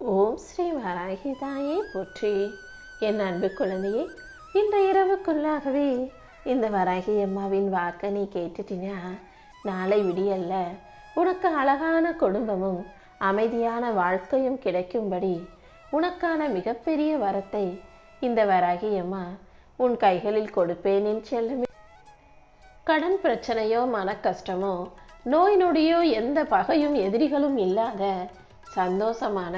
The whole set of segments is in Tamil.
ஓம் ஸ்ரீ வராகி தாயே போற்றி. என் அன்பு குழந்தையே இந்த இரவுக்குள்ளாகவே இந்த வராகி அம்மாவின் வாக்கை நீ கேட்டுட்டினா நாளை விடியல்ல உனக்கு அழகான குடும்பமும் அமைதியான வாழ்க்கையும் கிடைக்கும்படி உனக்கான மிகப்பெரிய வரத்தை இந்த வராகி அம்மா உன் கைகளில் கொடுப்பேன் என் செல்லுமே. கடன் பிரச்சனையோ மன கஷ்டமோ நோய் நொடியோ எந்த பகையும் எதிரிகளும் இல்லாத சந்தோஷமான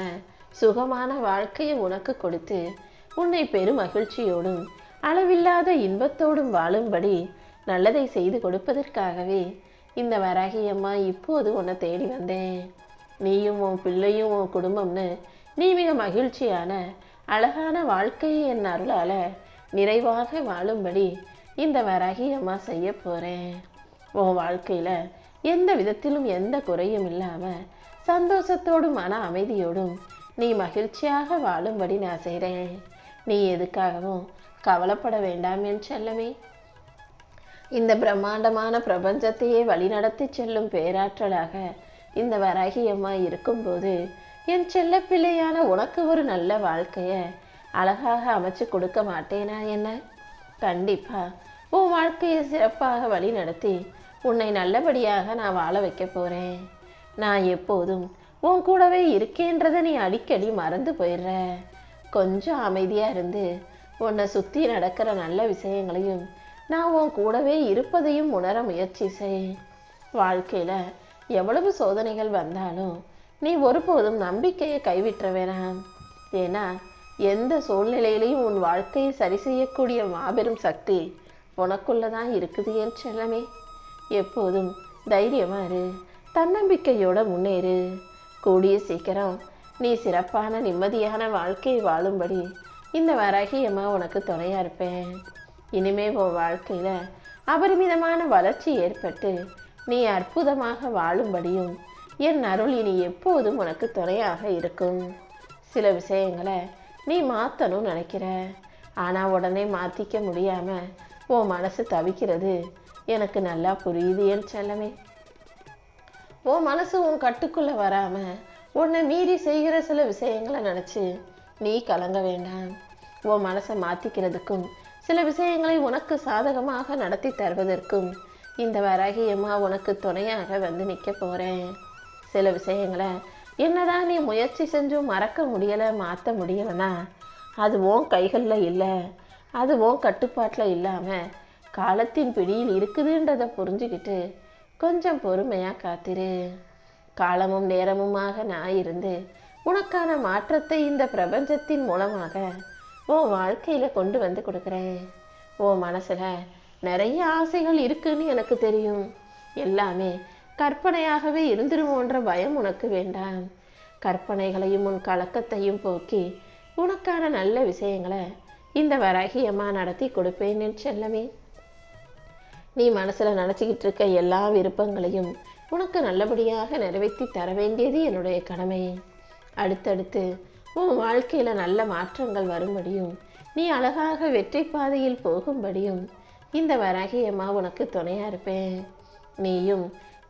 சுகமான வாழ்க்கையை உனக்கு கொடுத்து உன்னை பெரும் மகிழ்ச்சியோடும் அளவில்லாத இன்பத்தோடும் வாழும்படி நல்லதை செய்து கொடுப்பதற்காகவே இந்த வராகி அம்மா இப்போது உன்னை தேடி வந்தேன். நீயும் உன் பிள்ளையும் உன் குடும்பம்னு நீ மிக மகிழ்ச்சியான அழகான வாழ்க்கையை என் அருளால் நிறைவாக வாழும்படி இந்த வராகி அம்மா செய்ய போகிறேன் உன் வாழ்க்கையில் எந்த விதத்திலும் எந்த குறையும் இல்லாமல் சந்தோஷத்தோடும் மன அமைதியோடும் நீ மகிழ்ச்சியாக வாழும்படி நான் செய்கிறேன் நீ எதுக்காகவும் கவலைப்பட வேண்டாம் என் செல்லமே. இந்த பிரம்மாண்டமான பிரபஞ்சத்தையே வழிநடத்தி செல்லும் பேராற்றலாக இந்த வராகி அம்மா இருக்கும்போது என் செல்ல பிள்ளையான உனக்கு ஒரு நல்ல வாழ்க்கையை அழகாக அமைச்சு கொடுக்க மாட்டேனா என்ன? கண்டிப்பா உன் வாழ்க்கையை சிறப்பாக வழி நடத்தி உன்னை நல்லபடியாக நான் வாழ வைக்க போறேன். நான் எப்போதும் உன் கூடவே இருக்கேன்றதை நீ அடிக்கடி மறந்து போயிடுற. கொஞ்சம் அமைதியாக இருந்து உன்னை சுற்றி நடக்கிற நல்ல விஷயங்களையும் நான் உன் கூடவே இருப்பதையும் உணர முயற்சி செய். வாழ்க்கையில் எவ்வளவு சோதனைகள் வந்தாலும் நீ ஒருபோதும் நம்பிக்கையை கைவிட்ட வேணாம். ஏன்னா எந்த சூழ்நிலையிலையும் உன் வாழ்க்கையை சரி செய்யக்கூடிய மாபெரும் சக்தி உனக்குள்ளதான் இருக்குது என் செல்லமே. எப்போதும் தைரியமாக இரு. தன்னம்பிக்கையோட முன்னேறு. கூடிய சீக்கிரம் நீ சிறப்பான நிம்மதியான வாழ்க்கை வாழும்படி இந்த வராகியம்மா உனக்கு துணையாக இருப்பேன். இனிமே உன் வாழ்க்கையில் அபரிமிதமான வளர்ச்சி ஏற்பட்டு நீ அற்புதமாக வாழும்படியும் என் அருள் இனி எப்போதும் உனக்கு துணையாக இருக்கும். சில விஷயங்களை நீ மாற்றணும்னு நினைக்கிற. ஆனால் உடனே மாற்றிக்க முடியாமல் உன் மனசு தவிக்கிறது எனக்கு நல்லா புரியுது என் செல்லமே. உன் மனசு உன் கட்டுக்குள்ளே வராமல் உன்னை மீறி செய்கிற சில விஷயங்களை நினச்சி நீ கலங்க வேண்டாம். உன் மனசை மாற்றிக்கிறதுக்கும் சில விஷயங்களை உனக்கு சாதகமாக நடத்தி தருவதற்கும் இந்த வராகியம்மா உனக்கு துணையாக வந்து நிற்க போகிறேன் சில விஷயங்களை என்னதான் நீ முயற்சி செஞ்சும் மறக்க முடியலை மாற்ற முடியலைன்னா அது உன் கைகளில் இல்லை. அது உன் கட்டுப்பாட்டில் இல்லாமல் காலத்தின் பிடியில் இருக்குதுன்றதை புரிஞ்சுக்கிட்டு கொஞ்சம் பொறுமையாக காத்திரு. காலமும் நேரமுமாக நான் இருந்து உனக்கான மாற்றத்தை இந்த பிரபஞ்சத்தின் மூலமாக உன் வாழ்க்கையில் கொண்டு வந்து கொடுக்குறேன். உன் மனசில் நிறைய ஆசைகள் இருக்குன்னு எனக்கு தெரியும். எல்லாமே கற்பனையாகவே இருந்துருமோன்ற பயம் உனக்கு வேண்டாம். கற்பனைகளையும் உன் கலக்கத்தையும் போக்கி உனக்கான நல்ல விஷயங்களை இந்த வராகியமாக நடத்தி கொடுப்பேன் என் செல்லமே. நீ மனசில் நினச்சிக்கிட்டு இருக்க எல்லா விருப்பங்களையும் உனக்கு நல்லபடியாக நிறைவேற்றி தர வேண்டியது என்னுடைய கடமை. அடுத்தடுத்து உன் வாழ்க்கையில் நல்ல மாற்றங்கள் வரும்படியும் நீ அழகாக வெற்றி பாதையில் போகும்படியும் இந்த வராகியம்மா உனக்கு துணையாக இருப்பேன். நீயும்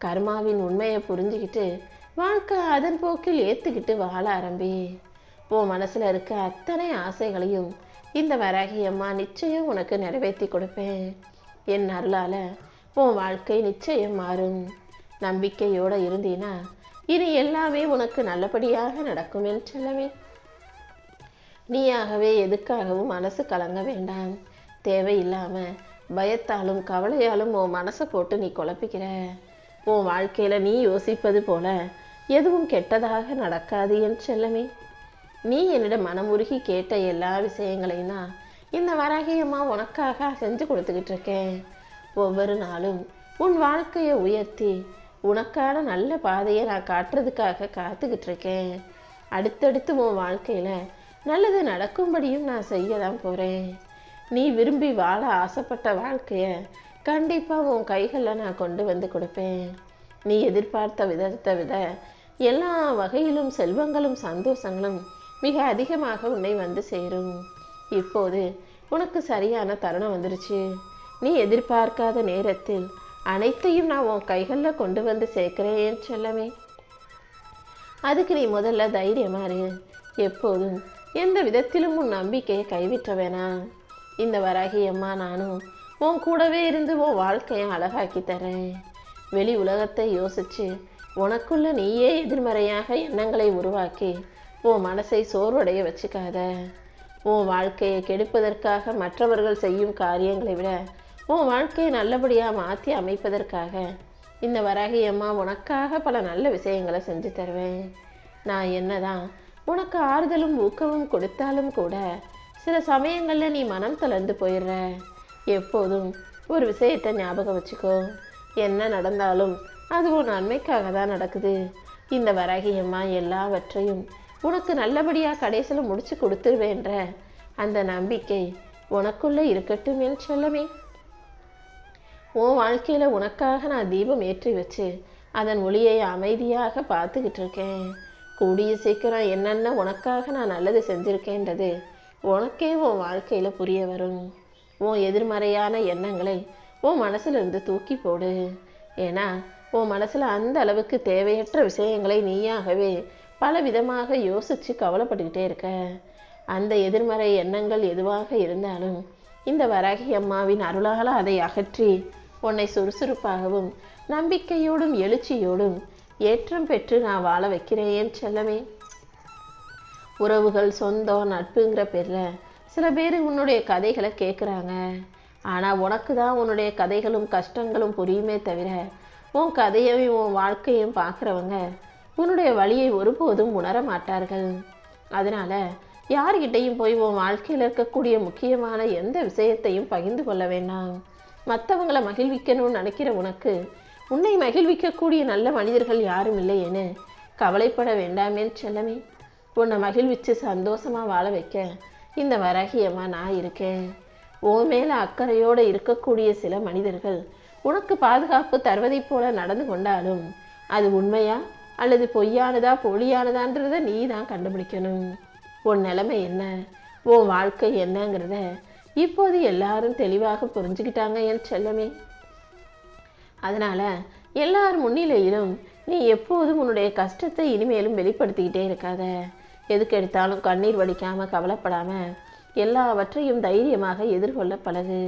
கர்மாவின் உண்மையை புரிஞ்சுக்கிட்டு வாழ்க்கை அதன் போக்கில் ஏற்றுக்கிட்டு வாழ ஆரம்பி. உன் மனசில் இருக்க அத்தனை ஆசைகளையும் இந்த வராகியம்மா நிச்சயம் உனக்கு நிறைவேற்றி கொடுப்பேன். என் அருளால உன் வாழ்க்கை நிச்சயம் மாறும். நம்பிக்கையோடு இருந்தீனா இனி எல்லாமே உனக்கு நல்லபடியாக நடக்கும் என் செல்லவே நீயாகவே எதுக்காகவும் மனசு கலங்க வேண்டாம். தேவையில்லாமல் பயத்தாலும் கவலையாலும் உன் மனசை போட்டு நீ குழப்பிக்கிற. உன் வாழ்க்கையில் நீ யோசிப்பது போல எதுவும் கெட்டதாக நடக்காது என் செல்லமே. நீ என்னிடம் மனமுருகி கேட்ட எல்லா விஷயங்களையும் தான் இந்த வராகியம்மா உனக்காக செஞ்சு கொடுத்துக்கிட்டு இருக்கேன். ஒவ்வொரு நாளும் உன் வாழ்க்கையை உயர்த்தி உனக்கான நல்ல பாதையை நான் காட்டுறதுக்காக காத்துக்கிட்டு இருக்கேன். அடுத்தடுத்து உன் வாழ்க்கையில் நல்லது நடக்கும்படியும் நான் செய்ய தான் போகிறேன் நீ விரும்பி வாழ ஆசைப்பட்ட வாழ்க்கையை கண்டிப்பாக உன் கைகளில் நான் கொண்டு வந்து கொடுப்பேன். நீ எதிர்பார்த்த விதத்தை விட எல்லா வகையிலும் செல்வங்களும் சந்தோஷங்களும் மிக அதிகமாக உன்னை வந்து சேரும். இப்போது உனக்கு சரியான தருணம் வந்துருச்சு. நீ எதிர்பார்க்காத நேரத்தில் அனைத்தையும் நான் உன் கைகளில் கொண்டு வந்து சேர்க்கிறேன் சொல்லவே அதுக்கு நீ முதல்ல தைரியமா இரு. எப்போதும் எந்த விதத்திலும் உன் நம்பிக்கையை கைவிட்ட வேணாம். இந்த வராகி அம்மா நானும் உன் கூடவே இருந்து உன் வாழ்க்கையை அழகாக்கி தரேன். வெளி உலகத்தை யோசிச்சு உனக்குள்ள நீயே எதிர்மறையாக எண்ணங்களை உருவாக்கி உன் மனசை சோர்வடைய வச்சுக்காத. உன் வாழ்க்கையை கெடுப்பதற்காக மற்றவர்கள் செய்யும் காரியங்களை விட உன் வாழ்க்கையை நல்லபடியாக மாற்றி அமைப்பதற்காக இந்த வராகி அம்மா உனக்காக பல நல்ல விஷயங்களை செஞ்சு தருவேன். நான் என்னதான் உனக்கு ஆறுதலும் ஊக்கமும் கொடுத்தாலும் கூட சில சமயங்களில் நீ மனம் தளர்ந்து போயிடுற. எப்போதும் ஒரு விஷயத்தை ஞாபகம் வச்சுக்கோ. என்ன நடந்தாலும் அது உன் நன்மைக்காக தான் நடக்குது. இந்த வராகி அம்மா எல்லாவற்றையும் உனக்கு நல்லபடியாக கடைசியில் முடிச்சு கொடுத்துருவேன்ற அந்த நம்பிக்கை உனக்குள்ளே இருக்கட்டும் என் செல்லமே உன் வாழ்க்கையில் உனக்காக நான் தீபம் ஏற்றி வச்சு அதன் ஒளியை அமைதியாக பார்த்துக்கிட்டு இருக்கேன். கூடிய சீக்கிரம் என்னென்ன உனக்காக நான் நல்லது செஞ்சுருக்கேன்றது உனக்கே உன் வாழ்க்கையில் புரிய வரும். உன் எதிர்மறையான எண்ணங்களை உன் மனசுல இருந்து தூக்கி போடு. ஏன்னா உன் மனசில் அந்த அளவுக்கு தேவையற்ற விஷயங்களை நீயாகவே பல விதமாக யோசித்து கவலைப்பட்டுக்கிட்டே இருக்க. அந்த எதிர்மறை எண்ணங்கள் எதுவாக இருந்தாலும் இந்த வராகி அம்மாவின் அருளால் அதை அகற்றி உன்னை சுறுசுறுப்பாகவும் நம்பிக்கையோடும் எழுச்சியோடும் ஏற்றம் பெற்று நான் வாழ வைக்கிறேன் செல்லமே. உறவுகள் சொந்தம் நட்புங்கிற பேரில் சில பேர் உன்னுடைய கதைகளை கேட்குறாங்க ஆனால் உனக்கு தான் உன்னுடைய கதைகளும் கஷ்டங்களும் புரியுமே தவிர உன் கதையையும் உன் வாழ்க்கையும் பார்க்குறவங்க உன்னுடைய வழியை ஒருபோதும் உணர மாட்டார்கள். அதனால் யார்கிட்டையும் போய் உன் வாழ்க்கையில் இருக்கக்கூடிய முக்கியமான எந்த விஷயத்தையும் பகிர்ந்து கொள்ள வேண்டாம். மற்றவங்களை மகிழ்விக்கணும்னு நினைக்கிற உனக்கு உன்னை மகிழ்விக்கக்கூடிய நல்ல மனிதர்கள் யாரும் இல்லையேன்னு கவலைப்பட வேண்டாமே செல்லமே. உன்னை மகிழ்விச்சு சந்தோஷமாக வாழ வைக்க இந்த வரகியமாக நான் இருக்கேன். உன் மேலே அக்கறையோடு இருக்கக்கூடிய சில மனிதர்கள் உனக்கு பாதுகாப்பு தருவதைப் போல நடந்து கொண்டாலும் அது உண்மையா? அல்லது பொய்யானதா போலியானதான்றத நீ தான் கண்டுபிடிக்கணும். உன் நிலைமை என்ன? உன் வாழ்க்கை என்னங்கிறத இப்போது எல்லாரும் தெளிவாக புரிஞ்சுக்கிட்டாங்க என் செல்லமே. அதனால் எல்லார் முன்னிலையிலும் நீ எப்போதும் உன்னுடைய கஷ்டத்தை இனிமேலும் வெளிப்படுத்திக்கிட்டே இருக்காத. எதுக்கு எடுத்தாலும் கண்ணீர் வடிக்காமல் கவலைப்படாமல் எல்லாவற்றையும் தைரியமாக எதிர்கொள்ள பழகு.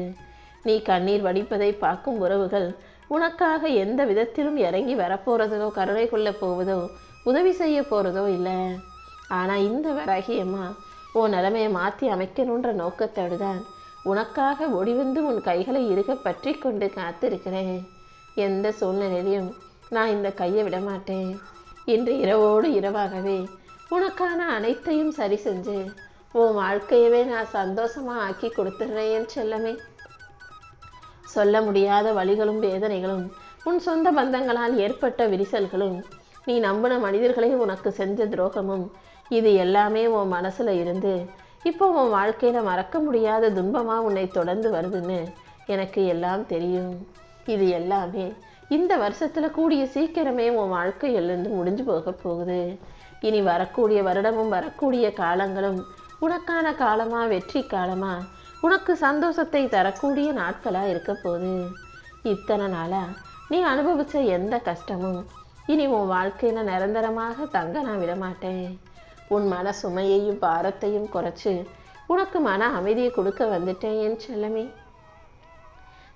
நீ கண்ணீர் வடிப்பதை பார்க்கும் உறவுகள் உனக்காக எந்த விதத்திலும் இறங்கி வரப்போகிறதோ கருணை கொள்ள போவதோ உதவி செய்ய போகிறதோ இல்லை. ஆனால் இந்த வராகியம்மா உன் நிலைமையை மாற்றி அமைக்கணுன்ற நோக்கத்தோடு தான் உனக்காக ஒடிவந்து உன் கைகளை இருக பற்றி கொண்டு காத்திருக்கிறேன். எந்த சூழ்நிலையிலையும் நான் இந்த கையை விட மாட்டேன் இன்று இரவோடு இரவாகவே உனக்கான அனைத்தையும் சரி செஞ்சு உன் வாழ்க்கையவே நான் சந்தோஷமாக ஆக்கி கொடுத்துட்றேன் செல்லமே. சொல்ல முடியாத வழிகளும் வேதனைகளும் உன் சொந்த பந்தங்களால் ஏற்பட்ட விரிசல்களும் நீ நம்பின மனிதர்களை உனக்கு செஞ்ச துரோகமும் இது எல்லாமே உன் மனசில் இருந்து இப்போ உன் வாழ்க்கையில் மறக்க முடியாத துன்பமாக உன்னை தொடர்ந்து வருதுன்னு எனக்கு எல்லாம் தெரியும். இது எல்லாமே இந்த வருஷத்தில் கூடிய சீக்கிரமே உன் வாழ்க்கையிலிருந்து முடிஞ்சு போக போகுது. இனி வரக்கூடிய வருடமும் வரக்கூடிய காலங்களும் உனக்கான காலமா வெற்றி காலமா உனக்கு சந்தோஷத்தை தரக்கூடிய நாட்களாக இருக்க போகுது. இத்தனை நாளாக நீ அனுபவிச்ச எந்த கஷ்டமும் இனி உன் வாழ்க்கையில் நிரந்தரமாக தங்க நான் விடமாட்டேன். உன் மன சுமையையும் பாரத்தையும் குறைச்சி உனக்கு மன அமைதியை கொடுக்க வந்துட்டேன் என் செல்லமே.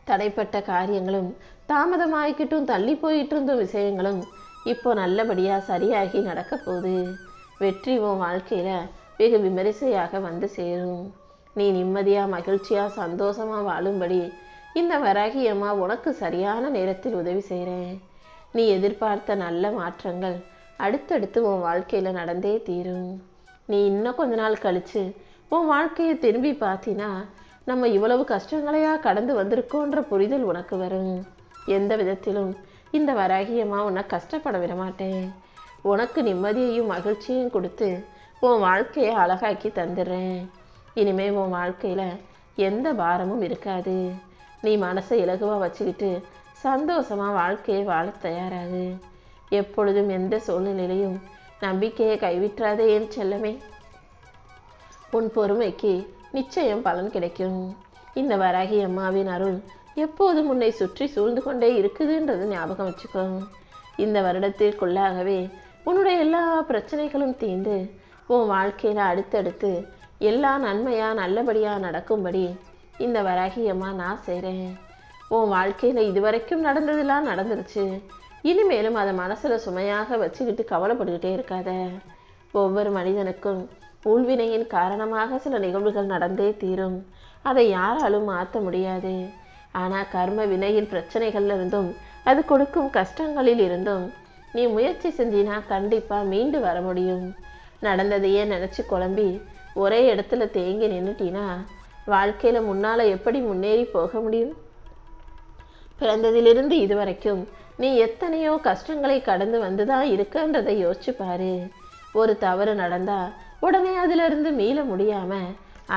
தடைப்பட்ட காரியங்களும் தாமதமாகிக்கிட்டும் தள்ளி போயிட்டு இருந்த விஷயங்களும் இப்போ நல்லபடியாக சரியாகி நடக்க போகுது. வெற்றி உன் வாழ்க்கையில் வெகு விமரிசையாக வந்து சேரும். நீ நிம்மதியாக மகிழ்ச்சியாக சந்தோஷமாக வாழும்படி இந்த வராகியம்மா உனக்கு சரியான நேரத்தில் உதவி செய்கிறேன் நீ எதிர்பார்த்த நல்ல மாற்றங்கள் அடுத்தடுத்து உன் வாழ்க்கையில் நடந்தே தீரும். நீ இன்னும் கொஞ்ச நாள் கழித்து உன் வாழ்க்கையை திரும்பி பார்த்தினா நம்ம இவ்வளவு கஷ்டங்களையா கடந்து வந்திருக்கோன்ற புரிதல் உனக்கு வரும். எந்த விதத்திலும் இந்த வராகியம்மா உன்னை கஷ்டப்பட விட மாட்டேன். உனக்கு நிம்மதியையும் மகிழ்ச்சியும் கொடுத்து உன் வாழ்க்கையை அழகாக்கி தந்துடுறேன். இனிமே உன் வாழ்க்கையில் எந்த பாரமும் இருக்காது. நீ மனசை இலகுவாக வச்சுக்கிட்டு சந்தோஷமா வாழ்க்கையை வாழ தயாராகு. எப்பொழுதும் எந்த சூழ்நிலையிலையும் நம்பிக்கையை கைவிட்டாதே என் செல்லமே. உன் பொறுமைக்கு நிச்சயம் பலன் கிடைக்கும். இந்த வராகி அம்மாவின் அருள் எப்போதும் உன்னை சுற்றி சூழ்ந்து கொண்டே இருக்குதுன்றது ஞாபகம் வச்சுக்கோ. இந்த வருடத்திற்குள்ளாகவே உன்னுடைய எல்லா பிரச்சனைகளும் தீர்ந்து உன் வாழ்க்கையில் அடுத்தடுத்து எல்லா நன்மையாக நல்லபடியாக நடக்கும்படி இந்த வராகியம்மா நான் செய்கிறேன் உன் வாழ்க்கையில் இதுவரைக்கும் நடந்ததெல்லாம் நடந்துருச்சு. இனிமேலும் அதை மனசில் சுமையாக வச்சுக்கிட்டு கவலைப்பட்டுக்கிட்டே இருக்காத. ஒவ்வொரு மனிதனுக்கும் உள்வினையின் காரணமாக சில நிகழ்வுகள் நடந்தே தீரும். அதை யாராலும் மாற்ற முடியாது. ஆனால் கர்ம வினையின் பிரச்சனைகள்ல இருந்தும் அது கொடுக்கும் கஷ்டங்களில் இருந்தும் நீ முயற்சி செஞ்சினா கண்டிப்பாக மீண்டு வர முடியும். நடந்ததையே நினச்சி குழம்பி ஒரே இடத்துல தேங்கி நின்றுட்டினா வாழ்க்கையில் முன்னால் எப்படி முன்னேறி போக முடியும்? பிறந்ததிலிருந்து இதுவரைக்கும் நீ எத்தனையோ கஷ்டங்களை கடந்து வந்துதான் இருக்கன்றதை யோசிச்சு பாரு. ஒரு தவறு நடந்தா உடனே அதிலிருந்து மீள முடியாமல்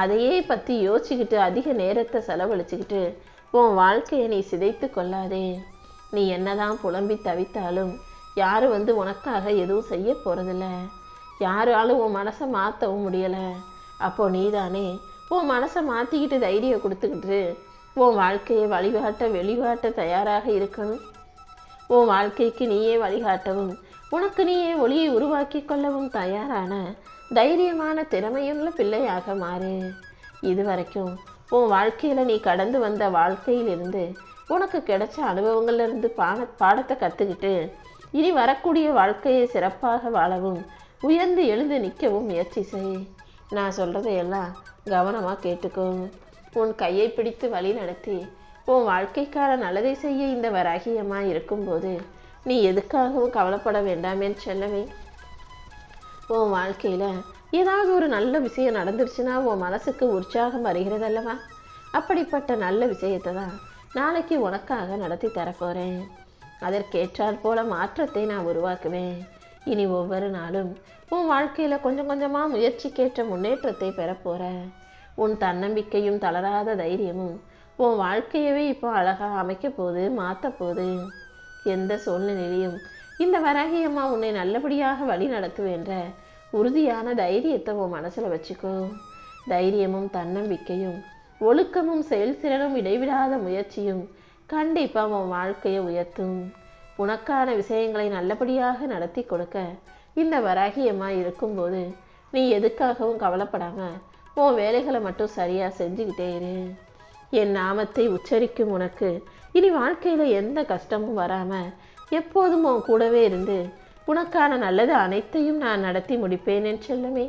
அதையே பற்றி யோசிச்சுக்கிட்டு அதிக நேரத்தை செலவழிச்சுக்கிட்டு உன் வாழ்க்கையை நீ சிதைத்து கொள்ளாதே. நீ என்னதான் புலம்பி தவித்தாலும் யாரும் வந்து உனக்காக எதுவும் செய்ய போகிறதில்ல யாராலும் உன் மனசை மாற்றவும் முடியலை. அப்போ நீதானே உன் மனசை மாற்றிக்கிட்டு தைரியம் கொடுத்துக்கிட்டு உன் வாழ்க்கையை வழிகாட்ட வெளிகாட்ட தயாராக இருக்கணும். உன் வாழ்க்கைக்கு நீயே வழிகாட்டவும் உனக்கு நீயே ஒளியை உருவாக்கி கொள்ளவும் தயாரான தைரியமான திறமையுள்ள பிள்ளையாக மாறு. இதுவரைக்கும் உன் வாழ்க்கையில் நீ கடந்து வந்த வாழ்க்கையிலிருந்து உனக்கு கிடைச்ச அனுபவங்கள்லேருந்து பாட பாடத்தை கற்றுக்கிட்டு இனி வரக்கூடிய வாழ்க்கையை சிறப்பாக வாழவும் உயர்ந்து எழுந்து நிற்கவும் முயற்சி செய். நான் சொல்கிறதையெல்லாம் கவனமாக கேட்டுக்கோ. உன் கையை பிடித்து வழி நடத்தி உன் வாழ்க்கைக்கான நல்லதை செய்ய இந்த வராகியமாக இருக்கும்போது நீ எதுக்காகவும் கவலைப்பட வேண்டாமேன்னு சொல்லவே உன் வாழ்க்கையில் ஏதாவது ஒரு நல்ல விஷயம் நடந்துருச்சுன்னா உன் மனசுக்கு உற்சாகம் வருகிறது அல்லவா அப்படிப்பட்ட நல்ல விஷயத்தை தான் நாளைக்கு உனக்காக நடத்தி தரப்போகிறேன் அதற்கேற்றாற் போல மாற்றத்தை நான் உருவாக்குவேன். இனி ஒவ்வொரு நாளும் உன் வாழ்க்கையில் கொஞ்சம் கொஞ்சமாக முயற்சிக்கேற்ற முன்னேற்றத்தை பெறப்போற உன் தன்னம்பிக்கையும் தளராத தைரியமும் உன் வாழ்க்கையவே இப்போ அழகாக அமைக்க போகுது மாற்ற எந்த சூழ்நிலையிலையும் இந்த வராகியம்மா உன்னை நல்லபடியாக வழி நடத்துவேன்ற உறுதியான தைரியத்தை உன் மனசில் வச்சுக்கோ. தைரியமும் தன்னம்பிக்கையும் ஒழுக்கமும் செயல்திறனும் இடைவிடாத முயற்சியும் கண்டிப்பாக உன் வாழ்க்கையை உயர்த்தும். உனக்கான விஷயங்களை நல்லபடியாக நடத்தி கொடுக்க இந்த வராகியம்மா இருக்கும்போது நீ எதுக்காகவும் கவலைப்படாமல் உன் வேலைகளை மட்டும் சரியாக செஞ்சுக்கிட்டே இரு. என் நாமத்தை உச்சரிக்கும் உனக்கு இனி வாழ்க்கையில் எந்த கஷ்டமும் வராமல் எப்போதும் உன் கூடவே இருந்து உனக்கான நல்லது அனைத்தையும் நான் நடத்தி முடிப்பேன் என் செல்லமே.